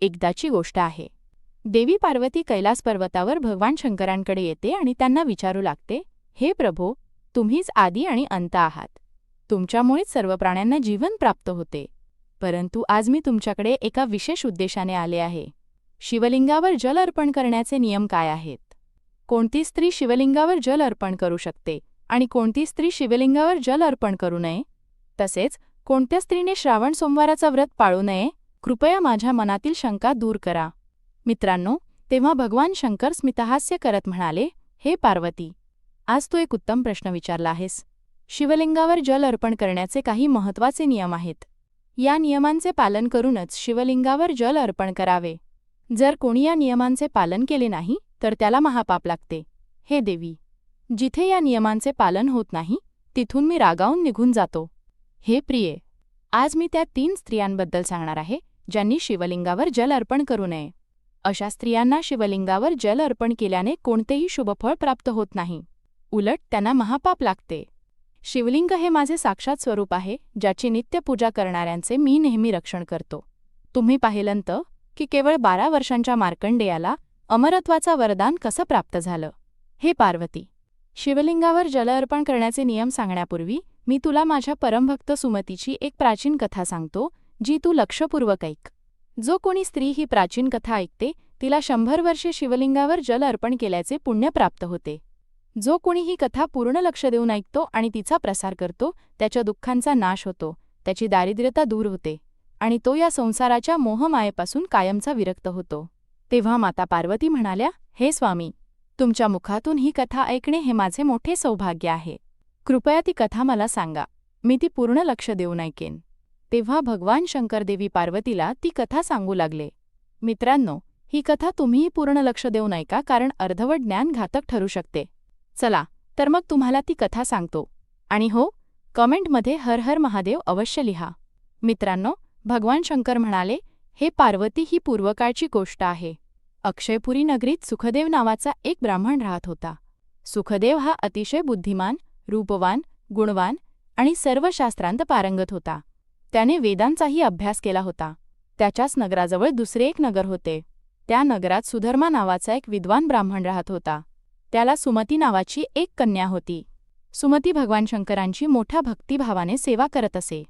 एकदाची गोष्ट आहे. देवी पार्वती कैलास पर्वतावर भगवान शंकरांकडे येते आणि त्यांना विचारू लागते हे प्रभो तुम्हीच आदी आणि अंत आहात. तुमच्यामुळेच सर्व प्राण्यांना जीवन प्राप्त होते. परंतु आज मी तुमच्याकडे एका विशेष उद्देशाने आले आहे. शिवलिंगावर जल अर्पण करण्याचे नियम काय आहेत? कोणती स्त्री शिवलिंगावर जल अर्पण करू शकते आणि कोणती स्त्री शिवलिंगावर जल अर्पण करू नये? तसेच कोणत्या स्त्रीने श्रावण सोमवाराचं व्रत पाळू नये कृपया माझ्या मनातील शंका दूर करा. मित्रांनो तेव्हा भगवान शंकर स्मितहास्य करत म्हणाले हे पार्वती आज तू एक उत्तम प्रश्न विचारला आहेस. शिवलिंगावर जल अर्पण करण्याचे काही महत्त्वाचे नियम आहेत. या नियमांचे पालन करूनच शिवलिंगावर जल अर्पण करावे. जर कोणी या नियमांचे पालन केले नाही तर त्याला महापाप लागते. हे देवी जिथे या नियमांचे पालन होत नाही तिथून मी रागावून निघून जातो. हे प्रिये आज मी त्या तीन स्त्रियांबद्दल सांगणार आहे. ज्यांनी शिवलिंगावर जल अर्पण करू नये. अशा स्त्रियांना शिवलिंगावर जल अर्पण केल्याने कोणतेही शुभफळ प्राप्त होत नाही. उलट त्यांना महापाप लागते. शिवलिंग हे माझे साक्षात स्वरूप आहे ज्याची नित्यपूजा करणाऱ्यांचे मी नेहमी रक्षण करतो. तुम्ही पाहिलंत की केवळ बारा वर्षांच्या मार्कंडेयाला अमरत्वाचा वरदान कसं प्राप्त झालं? हे पार्वती शिवलिंगावर जल अर्पण करण्याचे नियम सांगण्यापूर्वी मी तुला माझ्या परमभक्त सुमतीची एक प्राचीन कथा सांगतो जी तू लक्षपूर्वक ऐक. जो कोणी स्त्री ही प्राचीन कथा ऐकते तिला शंभर वर्षे शिवलिंगावर जल अर्पण केल्याचे पुण्य प्राप्त होते. जो कोणी ही कथा पूर्ण लक्ष देऊन ऐकतो आणि तिचा प्रसार करतो त्याच्या दुःखांचा नाश होतो त्याची दारिद्र्यता दूर होते आणि तो या संसाराच्या मोहमायेपासून कायमचा विरक्त होतो. तेव्हा माता पार्वती म्हणाल्या हे स्वामी तुमच्या मुखातून ही कथा ऐकणे हे माझे मोठे सौभाग्य आहे. कृपया ती कथा मला सांगा. मी ती पूर्ण लक्ष देऊन ऐकेन. तेव्हा भगवान शंकरदेवी पार्वतीला ती कथा सांगू लागले. मित्रांनो ही कथा तुम्हीही पूर्ण लक्ष देऊन ऐका कारण अर्धवट ज्ञान घातक ठरू शकते. चला तर मग तुम्हाला ती कथा सांगतो. आणि हो कमेंटमध्ये हर हर महादेव अवश्य लिहा. मित्रांनो भगवान शंकर म्हणाले हे पार्वती ही पूर्वकाळची गोष्ट आहे. अक्षयपुरी नगरीत सुखदेव नावाचा एक ब्राह्मण राहत होता. सुखदेव हा अतिशय बुद्धिमान रूपवान गुणवान आणि सर्व शास्त्रांत पारंगत होता. त्याने वेदांचाही अभ्यास केला होता. त्याच्याच नगराजवळ दुसरे एक नगर होते. त्या नगरात सुधर्मा नावाचा एक विद्वान ब्राह्मण राहत होता. त्याला सुमती नावाची एक कन्या होती. सुमती भगवान शंकरांची मोठ्या भक्तिभावाने सेवा करत असे.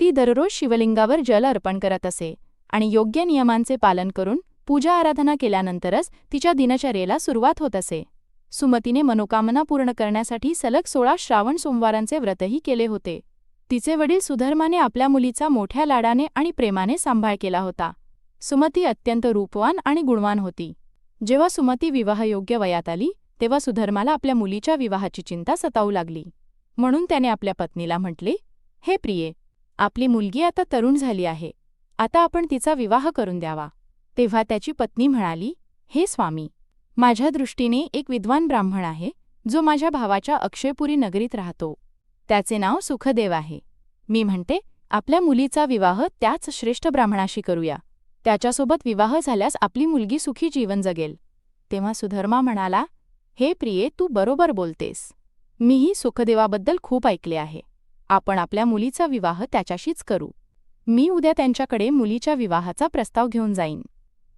ती दररोज शिवलिंगावर जल अर्पण करत असे आणि योग्य नियमांचे पालन करून पूजा आराधना केल्यानंतरच तिच्या दिनचर्येला सुरुवात होत असे. सुमतीने मनोकामना पूर्ण करण्यासाठी सलग सोळा श्रावण सोमवारांचे व्रतही केले होते. तिचे वडील सुधर्माने आपल्या मुलीचा मोठ्या लाडाने आणि प्रेमाने सांभाळ केला होता. सुमती अत्यंत रूपवान आणि गुणवान होती. जेव्हा सुमती विवाहयोग्य वयात आली तेव्हा सुधर्माला आपल्या मुलीच्या विवाहाची चिंता सतावू लागली. म्हणून त्याने आपल्या पत्नीला म्हटले हे प्रिये आपली मुलगी आता तरुण झाली आहे. आता आपण तिचा विवाह करून द्यावा. तेव्हा त्याची पत्नी म्हणाली हे स्वामी माझ्या दृष्टीने एक विद्वान ब्राह्मण आहे जो माझ्या भावाच्या अक्षयपुरी नगरीत राहतो. त्याचे नाव सुखदेव आहे. मी म्हणते आपल्या मुलीचा विवाह त्याच श्रेष्ठ ब्राह्मणाशी करूया. त्याच्यासोबत विवाह झाल्यास आपली मुलगी सुखी जीवन जगेल. तेव्हा सुधर्मा म्हणाला हे प्रिये तू बरोबर बोलतेस. मीही सुखदेवाबद्दल खूप ऐकले आहे. आपण आपल्या मुलीचा विवाह त्याच्याशीच करू. मी उद्या त्यांच्याकडे मुलीच्या विवाहाचा प्रस्ताव घेऊन जाईन.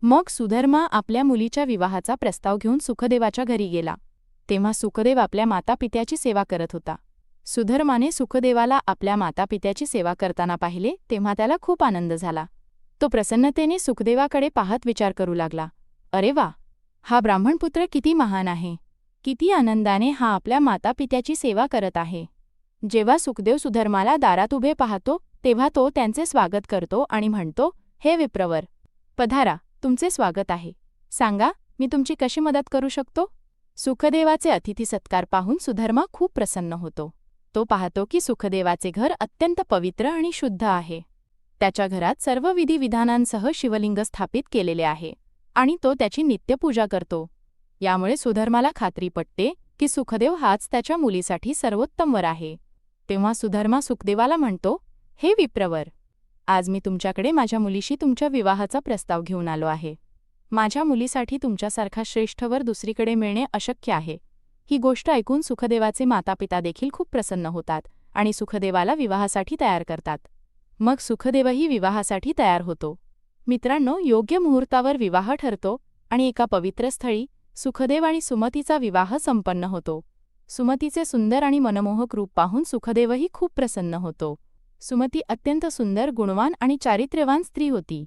मग सुधर्मा आपल्या मुलीच्या विवाहाचा प्रस्ताव घेऊन सुखदेवाच्या घरी गेला. तेव्हा सुखदेव आपल्या मातापित्याची सेवा करत होता. सुधर्माने सुखदेवाला आपल्या मातापित्याची सेवा करताना पाहिले तेव्हा त्याला खूप आनंद झाला. तो प्रसन्नतेने सुखदेवाकडे पाहत विचार करू लागला. अरे वा! हा ब्राह्मणपुत्र किती महान आहे. किती आनंदाने हा आपल्या मातापित्याची सेवा करत आहे. जेव्हा सुखदेव सुधर्माला दारात उभे पाहतो तेव्हा तो त्यांचे स्वागत करतो आणि म्हणतो हे विप्रवर! पधारा तुमचे स्वागत आहे. सांगा मी तुमची कशी मदत करू शकतो? सुखदेवाचे अतिथी सत्कार पाहून सुधर्मा खूप प्रसन्न होतो. तो पाहतो की सुखदेवाचे घर अत्यंत पवित्र आणि शुद्ध आहे. त्याच्या घरात सर्व विधिविधानांसह शिवलिंग स्थापित केलेले आहे आणि तो त्याची नित्यपूजा करतो. यामुळे सुधर्माला खात्री पटते की सुखदेव हाच त्याच्या मुलीसाठी सर्वोत्तम वर आहे. तेव्हा सुधर्मा सुखदेवाला म्हणतो हे विप्रवर आज मी तुमच्याकडे माझ्या मुलीशी तुमच्या विवाहाचा प्रस्ताव घेऊन आलो आहे. माझ्या मुलीसाठी तुमच्यासारखा श्रेष्ठवर दुसरीकडे मिळणे अशक्य आहे. ही गोष्ट ऐकून सुखदेवाचे मातापिता देखील खूप प्रसन्न होतात आणि सुखदेवाला विवाहासाठी तयार करतात. मग सुखदेवही विवाहासाठी तयार होतो. मित्रांनो योग्य मुहूर्तावर विवाह ठरतो आणि एका पवित्र स्थळी सुखदेव आणि सुमतीचा विवाह संपन्न होतो. सुमतीचे सुंदर आणि मनमोहक रूप पाहून सुखदेवही खूप प्रसन्न होतो. सुमती अत्यंत सुंदर गुणवान आणि चारित्र्यवान स्त्री होती.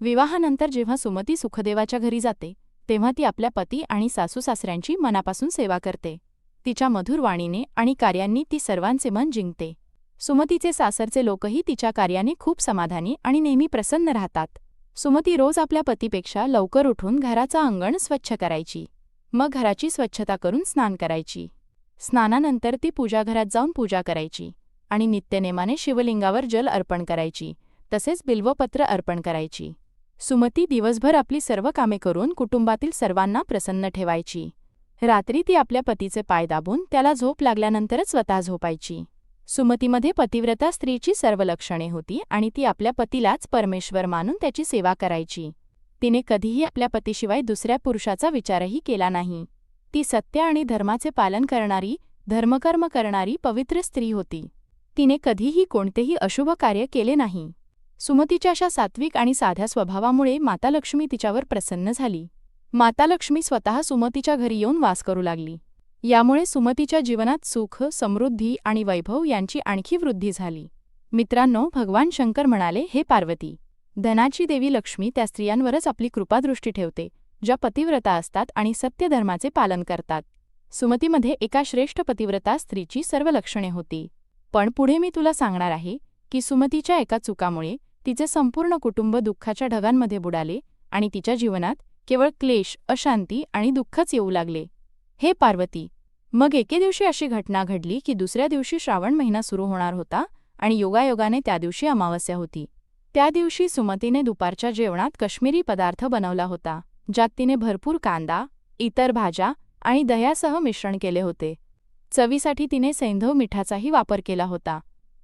विवाहानंतर जेव्हा सुमती सुखदेवाच्या घरी जाते तेव्हा ती आपल्या पती आणि सासूसासऱ्यांची मनापासून सेवा करते. तिच्या मधुर वाणीने आणि कार्यांनी ती सर्वांचे मन जिंकते. सुमतीचे सासरचे लोकही तिच्या कार्याने खूप समाधानी आणि नेहमी प्रसन्न राहतात. सुमती रोज आपल्या पतीपेक्षा लवकर उठून घराचा अंगण स्वच्छ करायची. मग घराची स्वच्छता करून स्नान करायची. स्नानानंतर ती पूजाघरात जाऊन पूजा करायची आणि नित्यनेमाने शिवलिंगावर जल अर्पण करायची. तसेच बिल्वपत्र अर्पण करायची. सुमती दिवसभर आपली सर्व कामे करून कुटुंबातील सर्वांना प्रसन्न ठेवायची. रात्री ती आपल्या पतीचे पाय दाबून त्याला झोप लागल्यानंतरच स्वतः झोपायची. सुमतीमध्ये पतिव्रता स्त्रीची सर्व लक्षणे होती आणि ती आपल्या पतीलाच परमेश्वर मानून त्याची सेवा करायची. तिने कधीही आपल्या पतीशिवाय दुसऱ्या पुरुषाचा विचारही केला नाही. ती सत्य आणि धर्माचे पालन करणारी धर्मकर्म करणारी पवित्र स्त्री होती. तिने कधीही कोणतेही अशुभ कार्य केले नाही. सुमतीच्या अशा सात्विक आणि साध्या स्वभावामुळे माता लक्ष्मी तिच्यावर प्रसन्न झाली. माता लक्ष्मी स्वतः सुमतीच्या घरी येऊन वास करू लागली. यामुळे सुमतीच्या जीवनात सुख समृद्धी आणि वैभव यांची आणखी वृद्धी झाली. मित्रांनो भगवान शंकर म्हणाले हे पार्वती धनाची देवी लक्ष्मी त्या स्त्रियांवरच आपली कृपादृष्टी ठेवते ज्या पतिव्रता असतात आणि सत्यधर्माचे पालन करतात. सुमतीमध्ये एका श्रेष्ठ पतिव्रता स्त्रीची सर्व लक्षणे होती. पण पुढे मी तुला सांगणार आहे की सुमतीच्या एका चुकामुळे तिचे संपूर्ण कुटुंब दुःखाच्या ढगांमध्ये बुडाले आणि तिच्या जीवनात केवळ क्लेश अशांती आणि दुःखच येऊ लागले. हे पार्वती मग एके दिवशी अशी घटना घडली की दुसऱ्या दिवशी श्रावण महिना सुरू होणार होता आणि योगायोगाने त्या दिवशी अमावस्या होती. त्या दिवशी सुमतीने दुपारच्या जेवणात कश्मीरी पदार्थ बनवला होता ज्यात तिने भरपूर कांदा इतर भाज्या आणि दह्यासह मिश्रण केले होते. चवीसाठी तिने सैंधव मिठाचाही वापर केला होता.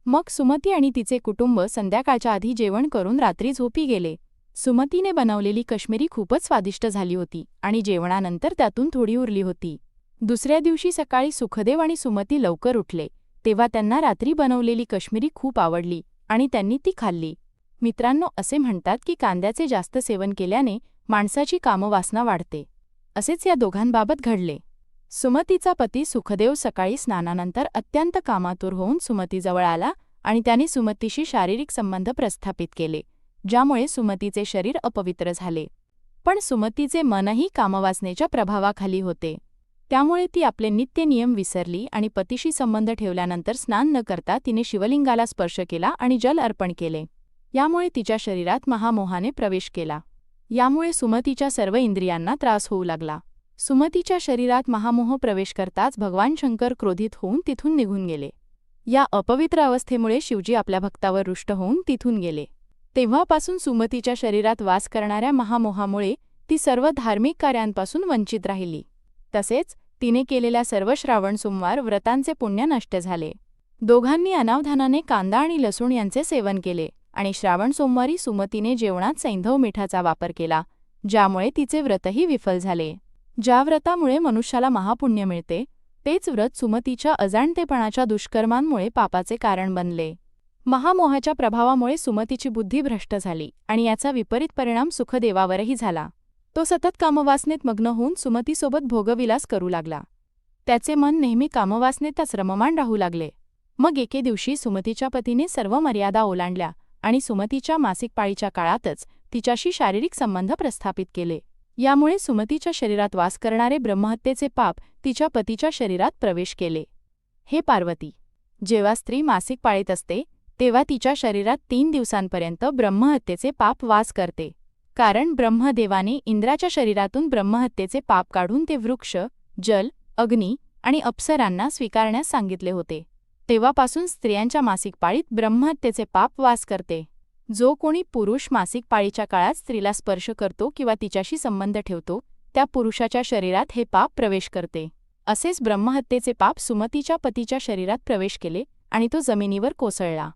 मग सुमती आणि तिचे कुटुंब संध्याकाळच्या आधी जेवण करून रात्री झोपी गेले. सुमतीने बनवलेली कश्मीरी खूपच स्वादिष्ट झाली होती आणि जेवणानंतर त्यातून थोडी उरली होती. दुसऱ्या दिवशी सकाळी सुखदेव आणि सुमती लवकर उठले तेव्हा त्यांना रात्री बनवलेली कश्मीरी खूप आवडली आणि त्यांनी ती खाल्ली. मित्रांनो असे म्हणतात की कांद्याचे जास्त सेवन केल्याने माणसाची कामवासना वाढते. असेच या दोघांबाबत घडले. सुमतीचा पती सुखदेव सकाळी स्नानानंतर अत्यंत कामातूर होऊन सुमतीजवळ आला आणि त्याने सुमतीशी शारीरिक संबंध प्रस्थापित केले ज्यामुळे सुमतीचे शरीर अपवित्र झाले. पण सुमतीचे मनही कामवासनेच्या प्रभावाखाली होते. त्यामुळे ती आपले नित्य नियम विसरली आणि पतीशी संबंध ठेवल्यानंतर स्नान न करता तिने शिवलिंगाला स्पर्श केला आणि जल अर्पण केले. यामुळे तिच्या शरीरात महामोहाने प्रवेश केला. यामुळे सुमतीच्या सर्व इंद्रियांना त्रास होऊ लागला. सुमतीच्या शरीरात महामोह प्रवेश करताच भगवान शंकर क्रोधित होऊन तिथून निघून गेले. या अपवित्र अवस्थेमुळे शिवजी आपल्या भक्तावर रुष्ट होऊन तिथून गेले. तेव्हापासून सुमतीच्या शरीरात वास करणाऱ्या महामोहामुळे ती सर्व धार्मिक कार्यांपासून वंचित राहिली. तसेच तिने केलेल्या सर्व श्रावण सोमवार व्रतांचे पुण्य नष्ट झाले. दोघांनी अनावधानाने कांदा आणि लसूण यांचे सेवन केले आणि श्रावण सोमवारी सुमतीने जेवणात सैंधव मिठाचा वापर केला ज्यामुळे तिचे व्रतही विफल झाले. ज्या व्रतामुळे मनुष्याला महापुण्य मिळते तेच व्रत सुमतीच्या अजाणतेपणाच्या दुष्कर्मांमुळे पापाचे कारण बनले. महामोहाच्या प्रभावामुळे सुमतीची बुद्धी भ्रष्ट झाली आणि याचा विपरीत परिणाम सुखदेवावरही झाला. तो सतत कामवासनेत मग्न होऊन सुमतीसोबत भोगविलास करू लागला. त्याचे मन नेहमी कामवासनेतच रममाण राहू लागले. मग एके दिवशी सुमतीच्या पतीने सर्व मर्यादा ओलांडल्या आणि सुमतीच्या मासिक पाळीच्या काळातच तिच्याशी शारीरिक संबंध प्रस्थापित केले. यामुळे सुमतीच्या शरीरात वास करणारे ब्रह्महत्येचे पाप तिच्या पतीच्या शरीरात प्रवेश केले. हे पार्वती जेव्हा स्त्री मासिक पाळीत असते तेव्हा तिच्या शरीरात तीन दिवसांपर्यंत ब्रह्महत्येचे पाप वास करते. कारण ब्रह्मदेवाने इंद्राच्या शरीरातून ब्रह्महत्येचे पाप काढून ते वृक्ष जल अग्नी आणि अप्सरांना स्वीकारण्यास सांगितले होते. तेव्हापासून स्त्रियांच्या मासिक पाळीत ब्रह्महत्येचे पाप वास करते. जो कोणी पुरुष मासिक पाळीच्या काळात स्त्रीला स्पर्श करतो किंवा तिच्याशी संबंध ठेवतो त्या पुरुषाच्या शरीरात हे पाप प्रवेश करते. असेच ब्रह्महत्येचे पाप सुमतीच्या पतीच्या शरीरात प्रवेश केले आणि तो जमिनीवर कोसळला.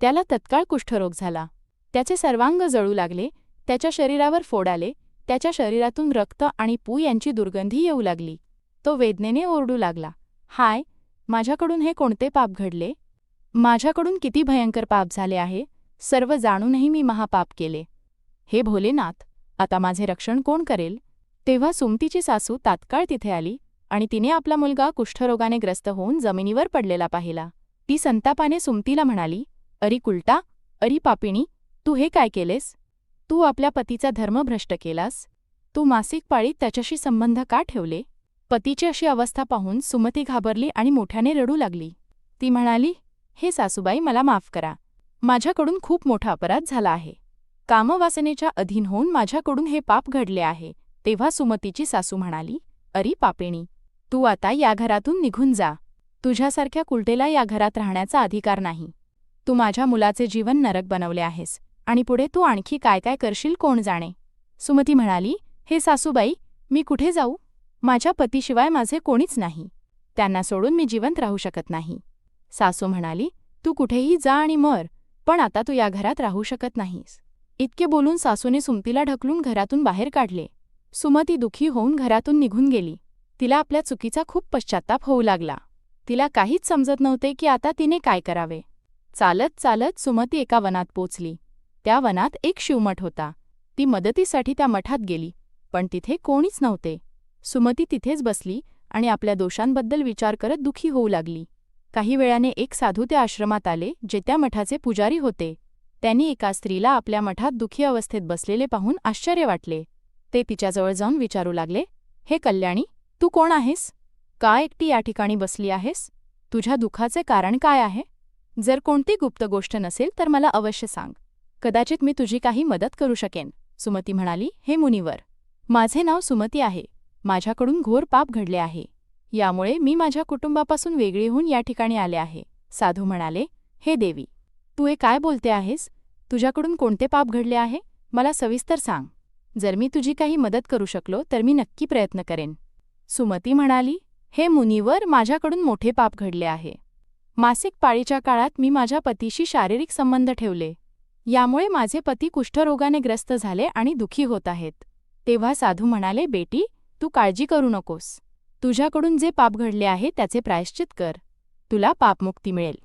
त्याला तत्काळ कुष्ठरोग झाला. त्याचे सर्वांग जळू लागले त्याच्या शरीरावर फोड आले त्याच्या शरीरातून रक्त आणि पू यांची दुर्गंधी येऊ लागली. तो वेदनेने ओरडू लागला. हाय माझ्याकडून हे कोणते पाप घडले? माझ्याकडून किती भयंकर पाप झाले आहे? सर्व जाणूनही मी महापाप केले. हे भोलेनाथ आता माझे रक्षण कोण करेल? तेव्हा सुमतीची सासू तात्काळ तिथे आली आणि तिने आपला मुलगा कुष्ठरोगाने ग्रस्त होऊन जमिनीवर पडलेला पाहिला. ती संतापाने सुमतीला म्हणाली अरी कुलटा अरी पापिणी तू हे काय केलेस? तू आपल्या पतीचा धर्म भ्रष्ट केलास? तू मासिक पाळीत त्याच्याशी संबंध का ठेवले? पतीची अशी अवस्था पाहून सुमती घाबरली आणि मोठ्याने रडू लागली. ती म्हणाली हे सासूबाई मला माफ करा. माझ्याकडून खूप मोठा अपराध झाला आहे. कामवासनेच्या अधीन होऊन माझ्याकडून हे पाप घडले आहे तेव्हा सुमतीची सासू म्हणाली अरी पापिणी तू आता या घरातून निघून जा. तुझ्यासारख्या कुलटेला या घरात राहण्याचा अधिकार नाही. तू माझ्या मुलाचे जीवन नरक बनवले आहेस आणि पुढे तू आणखी काय काय करशील कोण जाणे? सुमती म्हणाली हे सासूबाई मी कुठे जाऊ? माझ्या पतीशिवाय माझे कोणीच नाही. त्यांना सोडून मी जिवंत राहू शकत नाही. सासू म्हणाली तू कुठेही जा आणि मर. पण आता तू या घरात राहू शकत नाहीस. इतके बोलून सासूने सुमतीला ढकलून घरातून बाहेर काढले. सुमती दुखी होऊन घरातून निघून गेली. तिला आपल्या चुकीचा खूप पश्चाताप होऊ लागला. तिला काहीच समजत नव्हते की आता तिने काय करावे. चालत चालत सुमती एका वनात पोचली. त्या वनात एक शिवमठ होता. ती मदतीसाठी त्या मठात गेली पण तिथे कोणीच नव्हते. सुमती तिथेच बसली आणि आपल्या दोषांबद्दल विचार करत दुखी होऊ लागली. काही वेळाने एक साधू त्या आश्रमात आले जे त्या मठाचे पुजारी होते. त्यांनी एका स्त्रीला आपल्या मठात दुखी अवस्थेत बसलेले पाहून आश्चर्य वाटले. ते तिच्याजवळ जाऊन विचारू लागले हे कल्याणी तू कोण आहेस? का एकटी या ठिकाणी बसली आहेस? तुझ्या दुःखाचे कारण काय आहे? जर कोणती गुप्त गोष्ट नसेल तर मला अवश्य सांग. कदाचित मी तुझी काही मदत करू शकेन. सुमती म्हणाली हे मुनिवर. माझे नाव सुमती आहे. माझ्याकडून घोर पाप घडले आहे. यामुळे मी माझ्या कुटुंबापासून वेगळी होऊन या ठिकाणी आले आहे. साधू म्हणाले हे देवी तू हे काय बोलते आहेस? तुझ्याकडून कोणते पाप घडले आहे? मला सविस्तर सांग. जर मी तुझी काही मदत करू शकलो तर मी नक्की प्रयत्न करेन. सुमती म्हणाली हे मुनीवर माझ्याकडून मोठे पाप घडले आहे. मासिक पाळीच्या काळात मी माझ्या पतीशी शारीरिक संबंध ठेवले. यामुळे माझे पती कुष्ठरोगाने ग्रस्त झाले आणि दुखी होत आहेत. तेव्हा साधू म्हणाले बेटी तू काळजी करू नकोस. तुझ्याकडून जे पाप घडले आहे त्याचे प्रायश्चित कर. तुला पापमुक्ती मिळेल.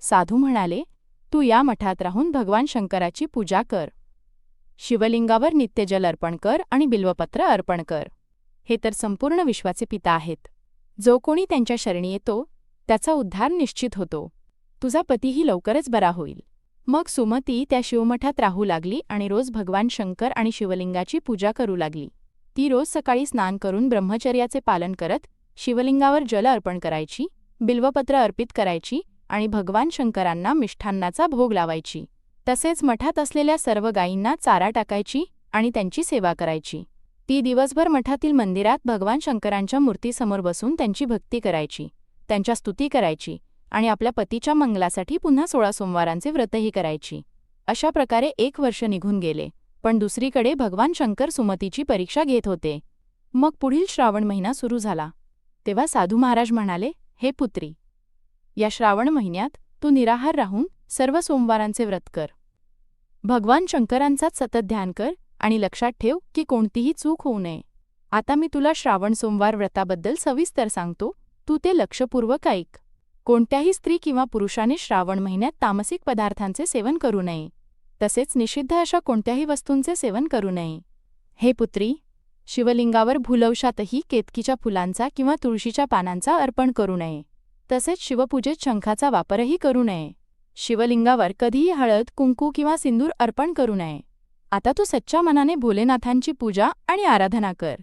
साधू म्हणाले तू या मठात राहून भगवान शंकराची पूजा कर. शिवलिंगावर नित्यजल अर्पण कर आणि बिल्वपत्र अर्पण कर. हे तर संपूर्ण विश्वाचे पिता आहेत. जो कोणी त्यांच्या शरणी येतो त्याचा उद्धार निश्चित होतो. तुझा पतीही लवकरच बरा होईल. मग सुमती त्या शिवमठात राहू लागली आणि रोज भगवान शंकर आणि शिवलिंगाची पूजा करू लागली. ती रोज सकाळी स्नान करून ब्रह्मचर्याचे पालन करत शिवलिंगावर जल अर्पण करायची बिल्वपत्र अर्पित करायची आणि भगवान शंकरांना मिष्ठान्नाचा भोग लावायची. तसेच मठात असलेल्या सर्व गायींना चारा टाकायची आणि त्यांची सेवा करायची. ती दिवसभर मठातील मंदिरात भगवान शंकरांच्या मूर्तीसमोर बसून त्यांची भक्ती करायची त्यांच्या स्तुती करायची आणि आपल्या पतीच्या मंगलासाठी पुन्हा सोळा सोमवारांचे व्रतही करायची. अशा प्रकारे एक वर्ष निघून गेले. पण दुसरीकडे भगवान शंकर सुमतीची परीक्षा घेत होते. मग पुढील श्रावण महिना सुरू झाला. तेव्हा साधू महाराज म्हणाले हे पुत्री या श्रावण महिन्यात तू निराहार राहून सर्व सोमवारांचे व्रत कर. भगवान शंकरांचाच सतत ध्यान कर आणि लक्षात ठेव की कोणतीही चूक होऊ नये. आता मी तुला श्रावण सोमवार व्रताबद्दल सविस्तर सांगतो. तू ते लक्षपूर्वक ऐक. कोणत्याही स्त्री किंवा पुरुषाने श्रावण महिन्यात तामसिक पदार्थांचे सेवन करू नये. तसेच निषिद्ध अशा कोणत्याही वस्तूंचे सेवन करू नये. हे पुत्री शिवलिंगावर भुलवशातही केतकीच्या फुलांचा किंवा तुळशीच्या पानांचा अर्पण करू नये. तसेच शिवपूजेत शंखाचा वापरही करू नये. शिवलिंगावर कधीही हळद कुंकू किंवा सिंदूर अर्पण करू नये. आता तू सच्च्या मनाने भोलेनाथांची पूजा आणि आराधना कर.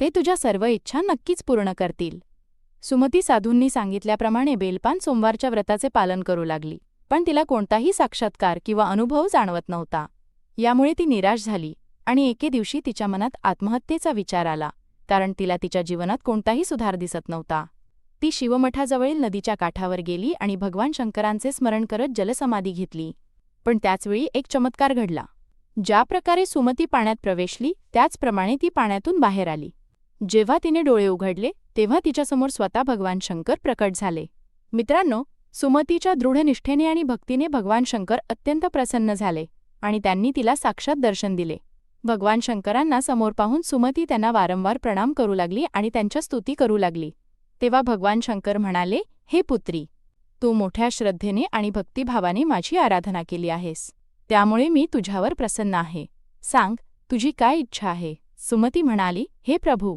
ते तुझ्या सर्व इच्छा नक्कीच पूर्ण करतील. सुमती साधूंनी सांगितल्याप्रमाणे बेलपान सोमवारच्या व्रताचे पालन करू लागली. पण तिला कोणताही साक्षात्कार किंवा अनुभव जाणवत नव्हता. यामुळे ती निराश झाली आणि एके दिवशी तिच्या मनात आत्महत्येचा विचार आला कारण तिला तिच्या जीवनात कोणताही सुधार दिसत नव्हता. ती शिवमठाजवळील नदीच्या काठावर गेली आणि भगवान शंकरांचे स्मरण करत जलसमाधी घेतली. पण त्याचवेळी एक चमत्कार घडला. ज्या प्रकारे सुमती पाण्यात प्रवेशली त्याचप्रमाणे ती पाण्यातून बाहेर आली. जेव्हा तिने डोळे उघडले तेव्हा तिच्यासमोर स्वतः भगवान शंकर प्रकट झाले. मित्रांनो सुमतीच्या दृढनिष्ठेने आणि भक्तीने भगवान शंकर अत्यंत प्रसन्न झाले आणि त्यांनी तिला साक्षात दर्शन दिले. भगवान शंकरांना समोर पाहून सुमती त्यांना वारंवार प्रणाम करू लागली आणि त्यांच्या स्तुती करू लागली. तेव्हा भगवान शंकर म्हणाले हे पुत्री तू मोठ्या श्रद्धेने आणि भक्तिभावाने माझी आराधना केली आहेस. त्यामुळे मी तुझ्यावर प्रसन्न आहे. सांग तुझी काय इच्छा आहे? सुमती म्हणाली हे प्रभू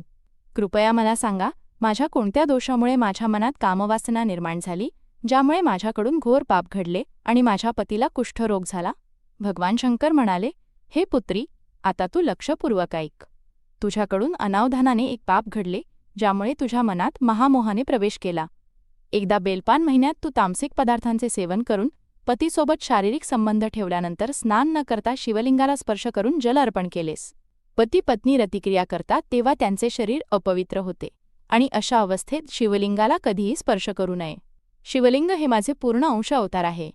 कृपया मला सांगा माझ्या कोणत्या दोषामुळे माझ्या मनात कामवासना निर्माण झाली? ज्यामुळे माझ्याकडून घोर पाप घडले आणि माझ्या पतीला कुष्ठरोग झाला. भगवान शंकर म्हणाले हे पुत्री आता तू लक्षपूर्वक ऐक. तुझ्याकडून अनावधानाने एक पाप घडले ज्यामुळे तुझ्या मनात महामोहाने प्रवेश केला. एकदा बेलपान महिन्यात तू तामसिक पदार्थांचे सेवन करून पतीसोबत शारीरिक संबंध ठेवल्यानंतर स्नान न करता शिवलिंगाला स्पर्श करून जल अर्पण केलेस. पती पत्नी रतिक्रिया करतात तेव्हा त्यांचे शरीर अपवित्र होते आणि अशा अवस्थेत शिवलिंगाला कधीही स्पर्श करू नये. शिवलिंग हे माझे पूर्ण अंश अवतार आहे.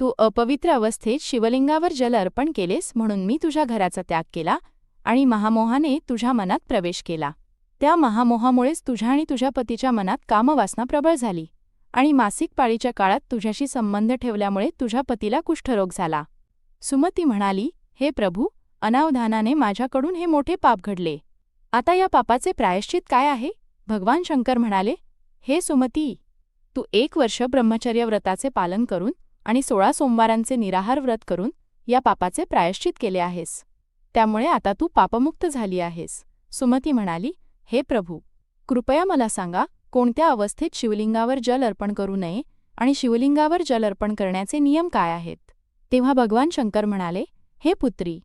तू अपवित्र अवस्थेत शिवलिंगावर जल अर्पण केलेस म्हणून मी तुझ्या घराचा त्याग केला आणि महामोहाने तुझ्या मनात प्रवेश केला. त्या महामोहामुळेच तुझ्या आणि तुझ्या पतीच्या मनात कामवासना प्रबळ झाली आणि मासिक पाळीच्या काळात तुझ्याशी संबंध ठेवल्यामुळे तुझ्या पतीला कुष्ठरोग झाला. सुमती म्हणाली हे प्रभू अनावधानाने माझ्याकडून हे मोठे पाप घडले. आता या पापाचे प्रायश्चित काय आहे? भगवान शंकर म्हणाले हे सुमती तू एक वर्ष ब्रह्मचर्य व्रताचे पालन करून आणि सोळा सोमवारांचे निराहार व्रत करून या पापाचे प्रायश्चित केले आहेस. त्यामुळे आता तू पापमुक्त झाली आहेस. सुमती म्हणाली हे प्रभू कृपया मला सांगा कोणत्या अवस्थेत शिवलिंगावर जल अर्पण करू नये आणि शिवलिंगावर जल अर्पण करण्याचे नियम काय आहेत? तेव्हा भगवान शंकर म्हणाले हे पुत्री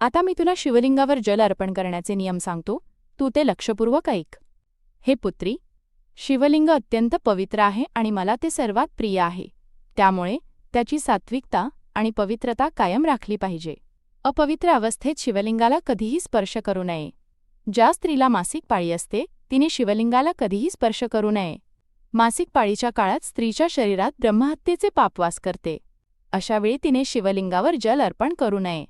आता मी तुला शिवलिंगावर जल अर्पण करण्याचे नियम सांगतो. तू ते लक्षपूर्वक ऐक. हे पुत्री शिवलिंग अत्यंत पवित्र आहे आणि मला ते सर्वात प्रिय आहे. त्यामुळे त्याची सात्विकता आणि पवित्रता कायम राखली पाहिजे. अपवित्र अवस्थेत शिवलिंगाला कधीही स्पर्श करू नये. ज्या स्त्रीला मासिक पाळी असते तिने शिवलिंगाला कधीही स्पर्श करू नये. मासिक पाळीच्या काळात स्त्रीच्या शरीरात ब्रह्महत्येचे पापवास करते. अशावेळी तिने शिवलिंगावर जल अर्पण करू नये.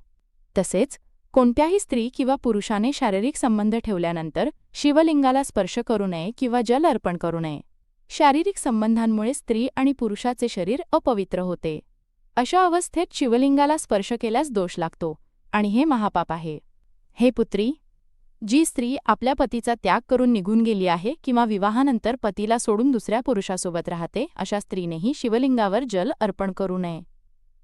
तसेच कोणत्याही स्त्री किंवा पुरुषाने शारीरिक संबंध ठेवल्यानंतर शिवलिंगाला स्पर्श करू नये किंवा जल अर्पण करू नये. शारीरिक संबंधांमुळे स्त्री आणि पुरुषाचे शरीर अपवित्र होते. अशा अवस्थेत शिवलिंगाला स्पर्श केल्यास दोष लागतो आणि हे महापाप आहे. हे पुत्री जी स्त्री आपल्या पतीचा त्याग करून निघून गेली आहे किंवा विवाहानंतर पतीला सोडून दुसऱ्या पुरुषासोबत राहते अशा स्त्रीनेही शिवलिंगावर जल अर्पण करू नये.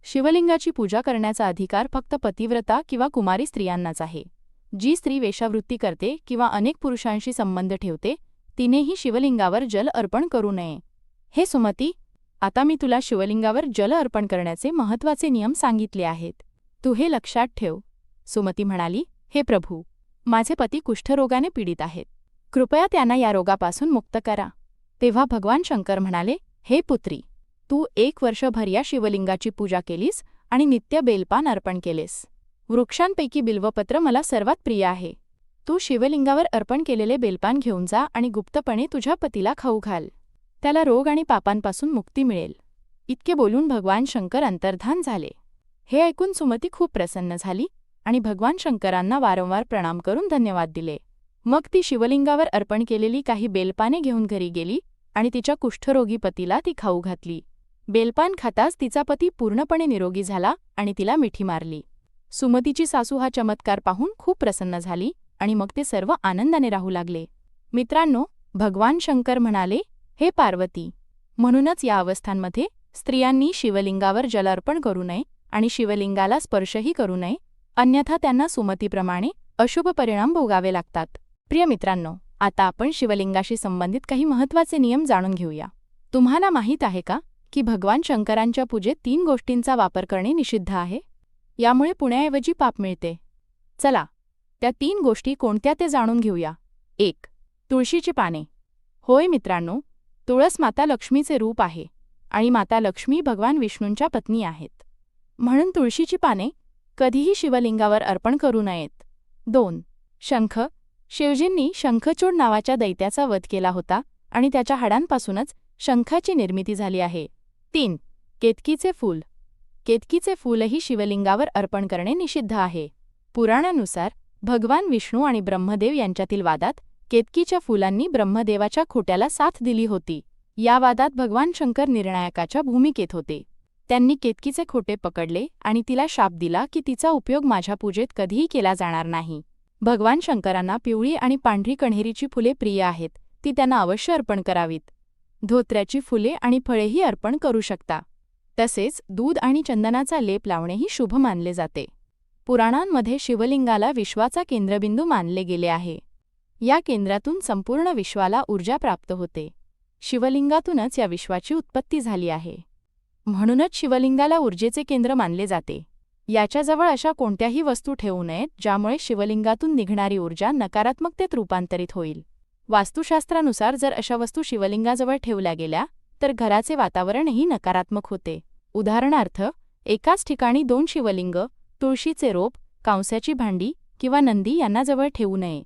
शिवलिंगाची पूजा करण्याचा अधिकार फक्त पतिव्रता किंवा कुमारी स्त्रियांनाच आहे. जी स्त्री वेशावृत्ती करते किंवा अनेक पुरुषांशी संबंध ठेवते तिनेही शिवलिंगावर जल अर्पण करू नये. हे सुमती आता मी तुला शिवलिंगावर जल अर्पण करण्याचे महत्त्वाचे नियम सांगितले आहेत. तू हे लक्षात ठेव. सुमती म्हणाली हे प्रभू माझे पती कुष्ठरोगाने पीडित आहेत. कृपया त्यांना या रोगापासून मुक्त करा. तेव्हा भगवान शंकर म्हणाले हे पुत्री तू एक वर्षभर या शिवलिंगाची पूजा केलीस आणि नित्य बेलपान अर्पण केलेस. वृक्षांपैकी बिल्वपत्र मला सर्वात प्रिय आहे. तू शिवलिंगावर अर्पण केलेले बेलपान घेऊन जा आणि गुप्तपणे तुझ्या पतीला खाऊ घाल. त्याला रोग आणि पापांपासून मुक्ती मिळेल. इतके बोलून भगवान शंकर अंतर्धान झाले. हे ऐकून सुमती खूप प्रसन्न झाली आणि भगवान शंकरांना वारंवार प्रणाम करून धन्यवाद दिले. मग ती शिवलिंगावर अर्पण केलेली काही बेलपाने घेऊन घरी गेली आणि तिच्या कुष्ठरोगी पतीला ती खाऊ घातली. बेलपान खाताच तिचा पती पूर्णपणे निरोगी झाला आणि तिला मिठी मारली. सुमतीची सासू हा चमत्कार पाहून खूप प्रसन्न झाली आणि मग ते सर्व आनंदाने राहू लागले. मित्रांनो भगवान शंकर म्हणाले हे पार्वती म्हणूनच या अवस्थांमध्ये स्त्रियांनी शिवलिंगावर जलार्पण करू नये आणि शिवलिंगाला स्पर्शही करू नये अन्यथा त्यांना सुमतीप्रमाणे अशुभ परिणाम भोगावे लागतात. प्रिय मित्रांनो आता आपण शिवलिंगाशी संबंधित काही महत्त्वाचे नियम जाणून घेऊया. तुम्हाला माहीत आहे का की भगवान शंकरांच्या पूजेत तीन गोष्टींचा वापर करणे निषिद्ध आहे. यामुळे पुण्याऐवजी पाप मिळते. चला त्या तीन गोष्टी कोणत्या ते जाणून घेऊया. एक तुळशीची पाने. होय मित्रांनो तुळस माता लक्ष्मीचे रूप आहे आणि माता लक्ष्मी भगवान विष्णूंच्या पत्नी आहेत. म्हणून तुळशीची पाने कधीही शिवलिंगावर अर्पण करू नयेत. दोन शंख. शिवजींनी शंखचूड नावाच्या दैत्याचा वध केला होता आणि त्याच्या हाडांपासूनच शंखाची निर्मिती झाली आहे. तीन केतकीचे फूल. केतकीचे फूलही शिवलिंगावर अर्पण करणे निषिद्ध आहे. पुराणानुसार भगवान विष्णू आणि ब्रह्मदेव यांच्यातील वादात केतकीच्या फुलांनी ब्रह्मदेवाच्या खोट्याला साथ दिली होती. या वादात भगवान शंकर निर्णायकाच्या भूमिकेत होते. त्यांनी केतकीचे खोटे पकडले आणि तिला शाप दिला की तिचा उपयोग माझ्या पूजेत कधीही केला जाणार नाही. भगवान शंकरांना पिवळी आणि पांढरी कण्हेरीची फुले प्रिय आहेत. ती त्यांना अवश्य अर्पण करावीत. धोत्र्याची फुले आणि फळेही अर्पण करू शकता. तसेच दूध आणि चंदनाचा लेप लावणेही शुभ मानले जाते. पुराणांमध्ये शिवलिंगाला विश्वाचा केंद्रबिंदू मानले गेले आहे. या केंद्रातून संपूर्ण विश्वाला ऊर्जा प्राप्त होते. शिवलिंगातूनच या विश्वाची उत्पत्ती झाली आहे. म्हणूनच शिवलिंगाला ऊर्जेचे केंद्र मानले जाते. याच्याजवळ अशा कोणत्याही वस्तू ठेवू नयेत ज्यामुळे शिवलिंगातून निघणारी ऊर्जा नकारात्मकतेत रूपांतरित होईल. वास्तुशास्त्रानुसार जर अशा वस्तू शिवलिंगाजवळ ठेवल्या गेल्या तर घराचे वातावरणही नकारात्मक होते. उदाहरणार्थ एकाच ठिकाणी दोन शिवलिंग तुळशीचे रोप कांस्याची भांडी किंवा नंदी यांना जवळ ठेवू नये.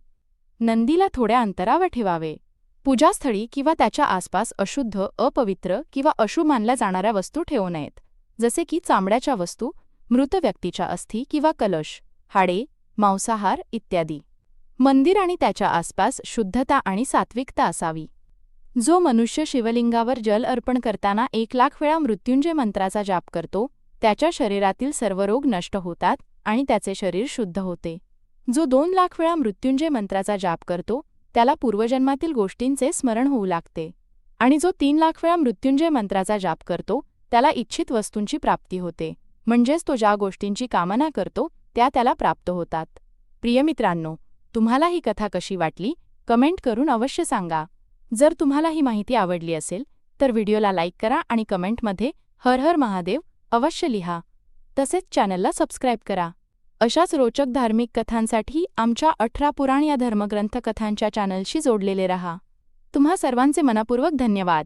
नंदीला थोड्या अंतरावर ठेवावे. पूजास्थळी किंवा त्याच्या आसपास अशुद्ध अपवित्र किंवा अशुभ मानल्या जाणाऱ्या वस्तू ठेवू नयेत. जसे की चामड्याच्या वस्तू मृत व्यक्तीच्या अस्थी किंवा कलश हाडे मांसाहार इत्यादी. मंदिर आणि त्याच्या आसपास शुद्धता आणि सात्विकता असावी. जो मनुष्य शिवलिंगावर जल अर्पण करताना एक लाख वेळा मृत्युंजय मंत्राचा जाप करतो त्याच्या शरीरातील सर्व रोग नष्ट होतात आणि त्याचे शरीर शुद्ध होते. जो दोन लाख वेळा मृत्युंजय मंत्राचा जाप करतो त्याला पूर्वजन्मातील गोष्टींचे स्मरण होऊ लागते. आणि जो तीन लाख वेळा मृत्युंजय मंत्राचा जाप करतो त्याला इच्छित वस्तूंची प्राप्ती होते म्हणजेच तो ज्या गोष्टींची कामना करतो त्या त्याला प्राप्त होतात. प्रिय मित्रांनो तुम्हाला ही कथा कशी वाटली कमेंट करून अवश्य सांगा. जर तुम्हाला ही माहिती आवडली असेल तर व्हिडिओला लाईक करा आणि कमेंटमध्ये हर हर महादेव अवश्य लिहा. तसेच चॅनलला सबस्क्राईब करा. अशाच रोचक धार्मिक कथांसाठी आमच्या अठरा पुराण या धर्मग्रंथ कथांच्या चॅनलशी जोडलेले रहा. तुम्हा सर्वांचे मनपूर्वक धन्यवाद.